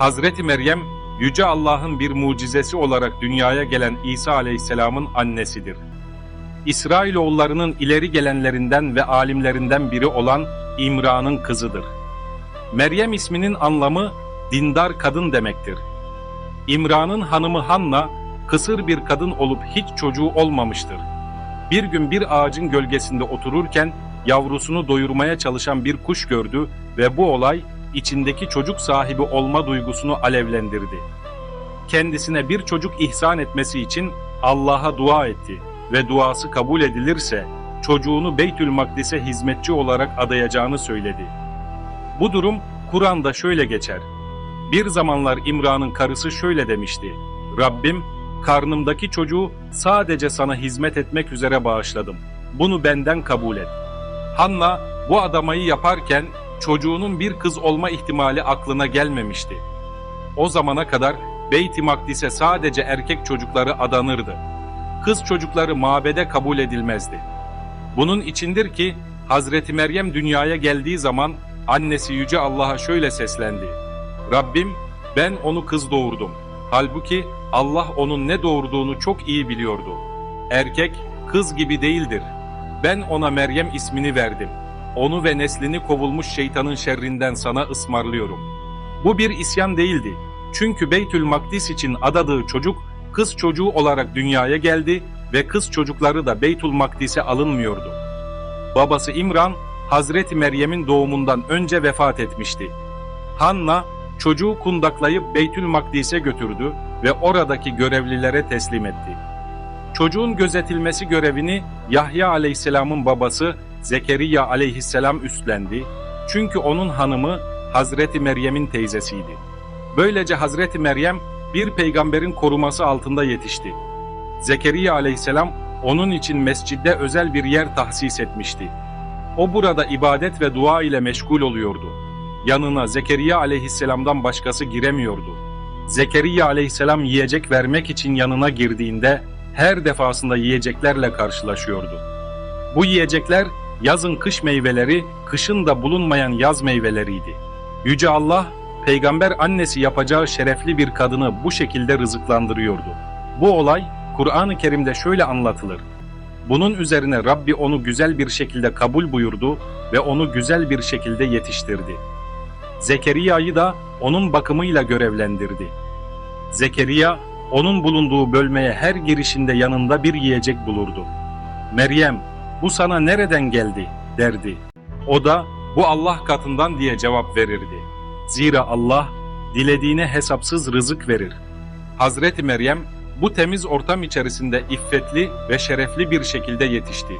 Hazreti Meryem, Yüce Allah'ın bir mucizesi olarak dünyaya gelen İsa Aleyhisselam'ın annesidir. İsrailoğullarının ileri gelenlerinden ve alimlerinden biri olan İmran'ın kızıdır. Meryem isminin anlamı dindar kadın demektir. İmran'ın hanımı Hanna, kısır bir kadın olup hiç çocuğu olmamıştır. Bir gün bir ağacın gölgesinde otururken yavrusunu doyurmaya çalışan bir kuş gördü ve bu olay içindeki çocuk sahibi olma duygusunu alevlendirdi. Kendisine bir çocuk ihsan etmesi için Allah'a dua etti ve duası kabul edilirse çocuğunu Beytül Makdis'e hizmetçi olarak adayacağını söyledi. Bu durum Kur'an'da şöyle geçer. Bir zamanlar İmran'ın karısı şöyle demişti. Rabbim, karnımdaki çocuğu sadece sana hizmet etmek üzere bağışladım. Bunu benden kabul et. Hanna bu adamayı yaparken çocuğunun bir kız olma ihtimali aklına gelmemişti. O zamana kadar Beyt-i Makdis'e sadece erkek çocukları adanırdı. Kız çocukları mabede kabul edilmezdi. Bunun içindir ki Hazreti Meryem dünyaya geldiği zaman annesi Yüce Allah'a şöyle seslendi. Rabbim ben onu kız doğurdum. Halbuki Allah onun ne doğurduğunu çok iyi biliyordu. Erkek kız gibi değildir. Ben ona Meryem ismini verdim. Onu ve neslini kovulmuş şeytanın şerrinden sana ısmarlıyorum. Bu bir isyan değildi. Çünkü Beytül Makdis için adadığı çocuk kız çocuğu olarak dünyaya geldi ve kız çocukları da Beytül Makdis'e alınmıyordu. Babası İmran, Hazreti Meryem'in doğumundan önce vefat etmişti. Hanna, çocuğu kundaklayıp Beytül Makdis'e götürdü ve oradaki görevlilere teslim etti. Çocuğun gözetilmesi görevini Yahya aleyhisselamın babası Zekeriya aleyhisselam üstlendi. Çünkü onun hanımı Hazreti Meryem'in teyzesiydi. Böylece Hazreti Meryem bir peygamberin koruması altında yetişti. Zekeriya aleyhisselam onun için mescidde özel bir yer tahsis etmişti. O burada ibadet ve dua ile meşgul oluyordu. Yanına Zekeriya aleyhisselamdan başkası giremiyordu. Zekeriya aleyhisselam yiyecek vermek için yanına girdiğinde her defasında yiyeceklerle karşılaşıyordu. Bu yiyecekler yazın kış meyveleri, kışın da bulunmayan yaz meyveleriydi. Yüce Allah, peygamber annesi yapacağı şerefli bir kadını bu şekilde rızıklandırıyordu. Bu olay Kur'an-ı Kerim'de şöyle anlatılır. Bunun üzerine Rabbi onu güzel bir şekilde kabul buyurdu ve onu güzel bir şekilde yetiştirdi. Zekeriya'yı da onun bakımıyla görevlendirdi. Zekeriya, onun bulunduğu bölmeye her girişinde yanında bir yiyecek bulurdu. Meryem, bu sana nereden geldi derdi. O da bu Allah katından diye cevap verirdi. Zira Allah dilediğine hesapsız rızık verir. Hazreti Meryem bu temiz ortam içerisinde iffetli ve şerefli bir şekilde yetişti.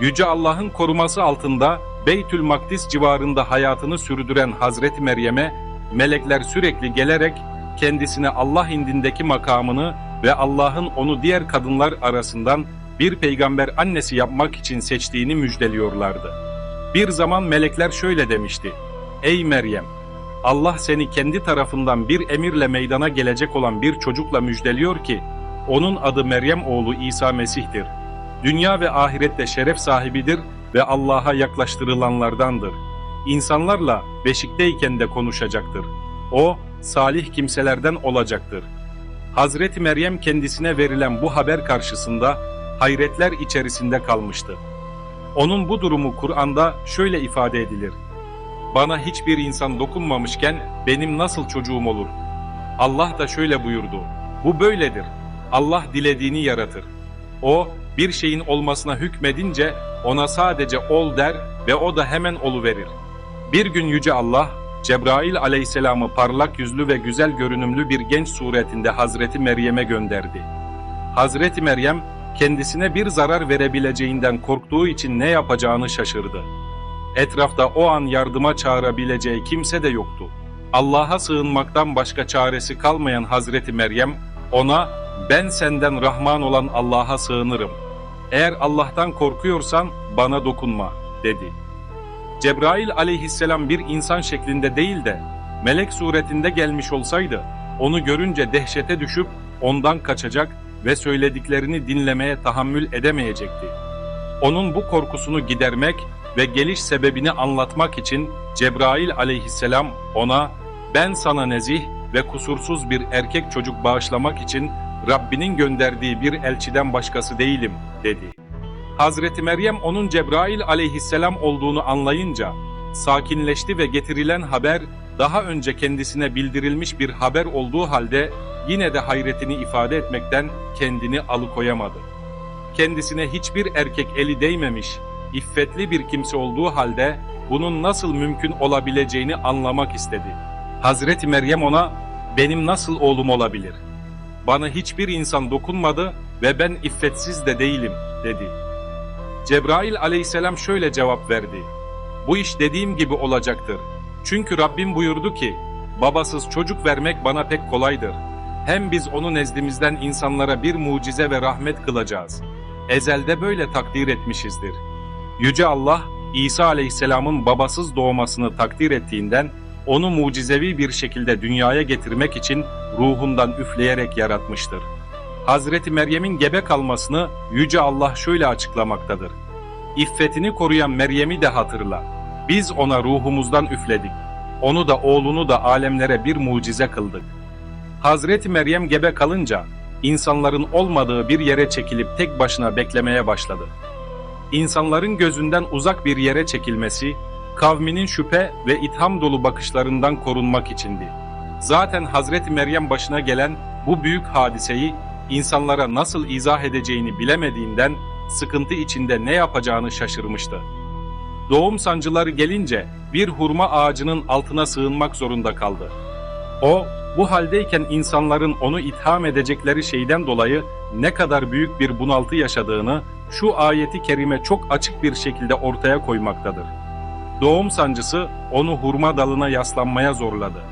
Yüce Allah'ın koruması altında Beytül Makdis civarında hayatını sürdüren Hazreti Meryem'e melekler sürekli gelerek kendisine Allah indindeki makamını ve Allah'ın onu diğer kadınlar arasından bir peygamber annesi yapmak için seçtiğini müjdeliyorlardı. Bir zaman melekler şöyle demişti. Ey Meryem! Allah seni kendi tarafından bir emirle meydana gelecek olan bir çocukla müjdeliyor ki, onun adı Meryem oğlu İsa Mesih'tir. Dünya ve ahirette şeref sahibidir ve Allah'a yaklaştırılanlardandır. İnsanlarla beşikteyken de konuşacaktır. O, salih kimselerden olacaktır. Hazreti Meryem kendisine verilen bu haber karşısında hayretler içerisinde kalmıştı. Onun bu durumu Kur'an'da şöyle ifade edilir. Bana hiçbir insan dokunmamışken benim nasıl çocuğum olur? Allah da şöyle buyurdu. Bu böyledir. Allah dilediğini yaratır. O bir şeyin olmasına hükmedince ona sadece ol der ve o da hemen oluverir. Bir gün Yüce Allah Cebrail aleyhisselamı parlak yüzlü ve güzel görünümlü bir genç suretinde Hazreti Meryem'e gönderdi. Hazreti Meryem kendisine bir zarar verebileceğinden korktuğu için ne yapacağını şaşırdı. Etrafta o an yardıma çağırabileceği kimse de yoktu. Allah'a sığınmaktan başka çaresi kalmayan Hazreti Meryem ona ben senden Rahman olan Allah'a sığınırım. Eğer Allah'tan korkuyorsan bana dokunma dedi. Cebrail aleyhisselam bir insan şeklinde değil de melek suretinde gelmiş olsaydı onu görünce dehşete düşüp ondan kaçacak ve söylediklerini dinlemeye tahammül edemeyecekti. Onun bu korkusunu gidermek ve geliş sebebini anlatmak için Cebrail aleyhisselam ona ben sana nezih ve kusursuz bir erkek çocuk bağışlamak için Rabbinin gönderdiği bir elçiden başkası değilim dedi. Hazreti Meryem onun Cebrail aleyhisselam olduğunu anlayınca sakinleşti ve getirilen haber daha önce kendisine bildirilmiş bir haber olduğu halde yine de hayretini ifade etmekten kendini alıkoyamadı. Kendisine hiçbir erkek eli değmemiş, iffetli bir kimse olduğu halde bunun nasıl mümkün olabileceğini anlamak istedi. Hazreti Meryem ona, benim nasıl oğlum olabilir? Bana hiçbir insan dokunmadı ve ben iffetsiz de değilim, dedi. Cebrail aleyhisselam şöyle cevap verdi. Bu iş dediğim gibi olacaktır. Çünkü Rabbim buyurdu ki, babasız çocuk vermek bana pek kolaydır. Hem biz onu nezdimizden insanlara bir mucize ve rahmet kılacağız. Ezelde böyle takdir etmişizdir. Yüce Allah, İsa aleyhisselamın babasız doğmasını takdir ettiğinden, onu mucizevi bir şekilde dünyaya getirmek için ruhundan üfleyerek yaratmıştır. Hazreti Meryem'in gebe kalmasını Yüce Allah şöyle açıklamaktadır. İffetini koruyan Meryem'i de hatırla. Biz ona ruhumuzdan üfledik. Onu da oğlunu da alemlere bir mucize kıldık. Hazreti Meryem gebe kalınca insanların olmadığı bir yere çekilip tek başına beklemeye başladı. İnsanların gözünden uzak bir yere çekilmesi, kavminin şüphe ve itham dolu bakışlarından korunmak içindi. Zaten Hazreti Meryem başına gelen bu büyük hadiseyi insanlara nasıl izah edeceğini bilemediğinden sıkıntı içinde ne yapacağını şaşırmıştı. Doğum sancıları gelince bir hurma ağacının altına sığınmak zorunda kaldı. O, bu haldeyken insanların onu itham edecekleri şeyden dolayı ne kadar büyük bir bunaltı yaşadığını şu ayeti kerime çok açık bir şekilde ortaya koymaktadır. Doğum sancısı onu hurma dalına yaslanmaya zorladı.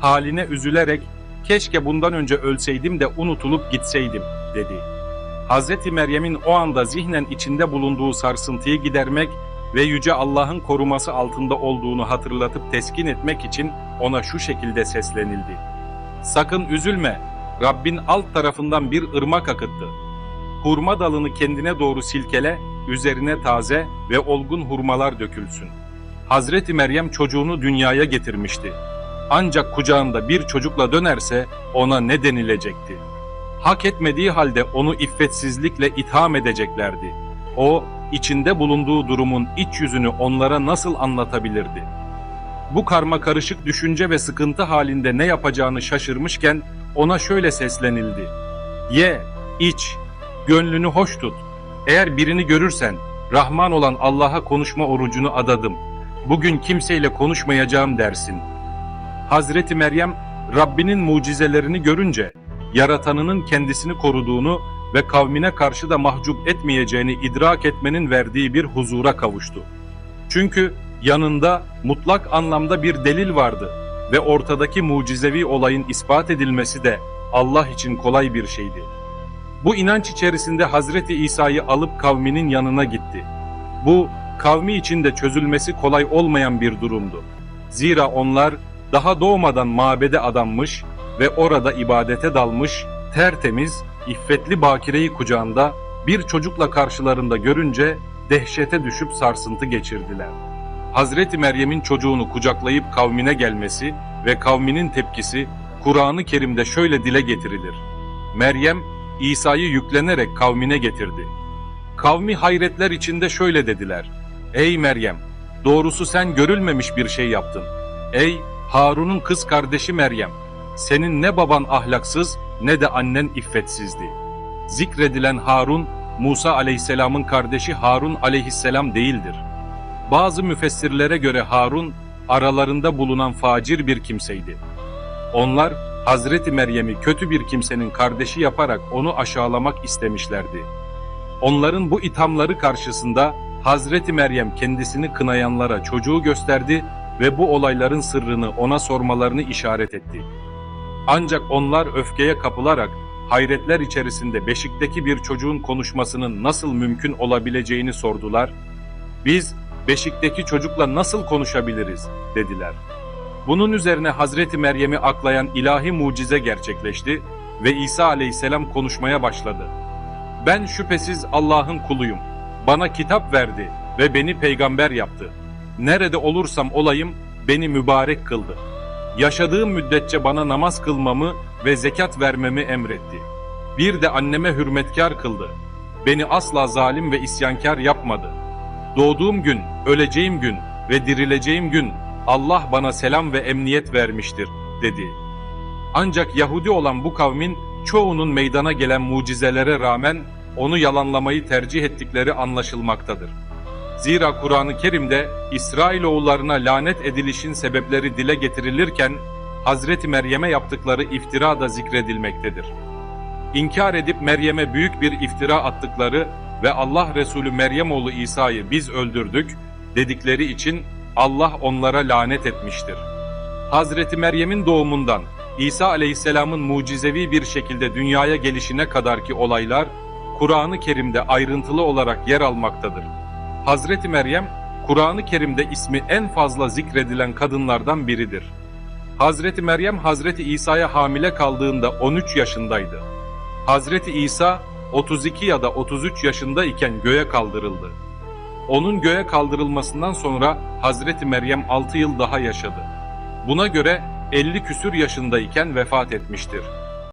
Haline üzülerek keşke bundan önce ölseydim de unutulup gitseydim dedi. Hazreti Meryem'in o anda zihnen içinde bulunduğu sarsıntıyı gidermek ve Yüce Allah'ın koruması altında olduğunu hatırlatıp teskin etmek için ona şu şekilde seslenildi. Sakın üzülme, Rabbin alt tarafından bir ırmak akıttı. Hurma dalını kendine doğru silkele, üzerine taze ve olgun hurmalar dökülsün. Hazreti Meryem çocuğunu dünyaya getirmişti. Ancak kucağında bir çocukla dönerse ona ne denilecekti? Hak etmediği halde onu iffetsizlikle itham edeceklerdi. O, içinde bulunduğu durumun iç yüzünü onlara nasıl anlatabilirdi? Bu karma karışık düşünce ve sıkıntı halinde ne yapacağını şaşırmışken ona şöyle seslenildi. Ye, iç, gönlünü hoş tut. Eğer birini görürsen, Rahman olan Allah'a konuşma orucunu adadım. Bugün kimseyle konuşmayacağım dersin. Hazreti Meryem, Rabbinin mucizelerini görünce, yaratanının kendisini koruduğunu ve kavmine karşı da mahcup etmeyeceğini idrak etmenin verdiği bir huzura kavuştu. Çünkü yanında mutlak anlamda bir delil vardı ve ortadaki mucizevi olayın ispat edilmesi de Allah için kolay bir şeydi. Bu inanç içerisinde Hazreti İsa'yı alıp kavminin yanına gitti. Bu kavmi için de çözülmesi kolay olmayan bir durumdu. Zira onlar daha doğmadan mabede adanmış ve orada ibadete dalmış, tertemiz, iffetli bakireyi kucağında bir çocukla karşılarında görünce dehşete düşüp sarsıntı geçirdiler. Hazreti Meryem'in çocuğunu kucaklayıp kavmine gelmesi ve kavminin tepkisi Kur'an-ı Kerim'de şöyle dile getirilir. Meryem İsa'yı yüklenerek kavmine getirdi. Kavmi hayretler içinde şöyle dediler. Ey Meryem! Doğrusu sen görülmemiş bir şey yaptın. Ey Harun'un kız kardeşi Meryem! Senin ne baban ahlaksız ne de annen iffetsizdi. Zikredilen Harun, Musa aleyhisselamın kardeşi Harun aleyhisselam değildir. Bazı müfessirlere göre Harun, aralarında bulunan facir bir kimseydi. Onlar, Hazreti Meryem'i kötü bir kimsenin kardeşi yaparak onu aşağılamak istemişlerdi. Onların bu ithamları karşısında Hazreti Meryem kendisini kınayanlara çocuğu gösterdi ve bu olayların sırrını ona sormalarını işaret etti. Ancak onlar öfkeye kapılarak hayretler içerisinde beşikteki bir çocuğun konuşmasının nasıl mümkün olabileceğini sordular. Biz beşikteki çocukla nasıl konuşabiliriz dediler. Bunun üzerine Hazreti Meryem'i aklayan ilahi mucize gerçekleşti ve İsa aleyhisselam konuşmaya başladı. Ben şüphesiz Allah'ın kuluyum. Bana kitap verdi ve beni peygamber yaptı. Nerede olursam olayım beni mübarek kıldı. Yaşadığım müddetçe bana namaz kılmamı ve zekat vermemi emretti. Bir de anneme hürmetkar kıldı. Beni asla zalim ve isyankar yapmadı. Doğduğum gün, öleceğim gün ve dirileceğim gün Allah bana selam ve emniyet vermiştir, dedi. Ancak Yahudi olan bu kavmin çoğunun meydana gelen mucizelere rağmen onu yalanlamayı tercih ettikleri anlaşılmaktadır. Zira Kur'an-ı Kerim'de İsrailoğullarına lanet edilişin sebepleri dile getirilirken Hazreti Meryem'e yaptıkları iftira da zikredilmektedir. İnkar edip Meryem'e büyük bir iftira attıkları ve Allah Resulü Meryem oğlu İsa'yı biz öldürdük dedikleri için Allah onlara lanet etmiştir. Hazreti Meryem'in doğumundan İsa aleyhisselamın mucizevi bir şekilde dünyaya gelişine kadarki olaylar Kur'an-ı Kerim'de ayrıntılı olarak yer almaktadır. Hazreti Meryem, Kur'an-ı Kerim'de ismi en fazla zikredilen kadınlardan biridir. Hazreti Meryem, Hazreti İsa'ya hamile kaldığında 13 yaşındaydı. Hazreti İsa, 32 ya da 33 yaşında iken göğe kaldırıldı. Onun göğe kaldırılmasından sonra Hazreti Meryem 6 yıl daha yaşadı. Buna göre 50 küsür yaşındayken vefat etmiştir.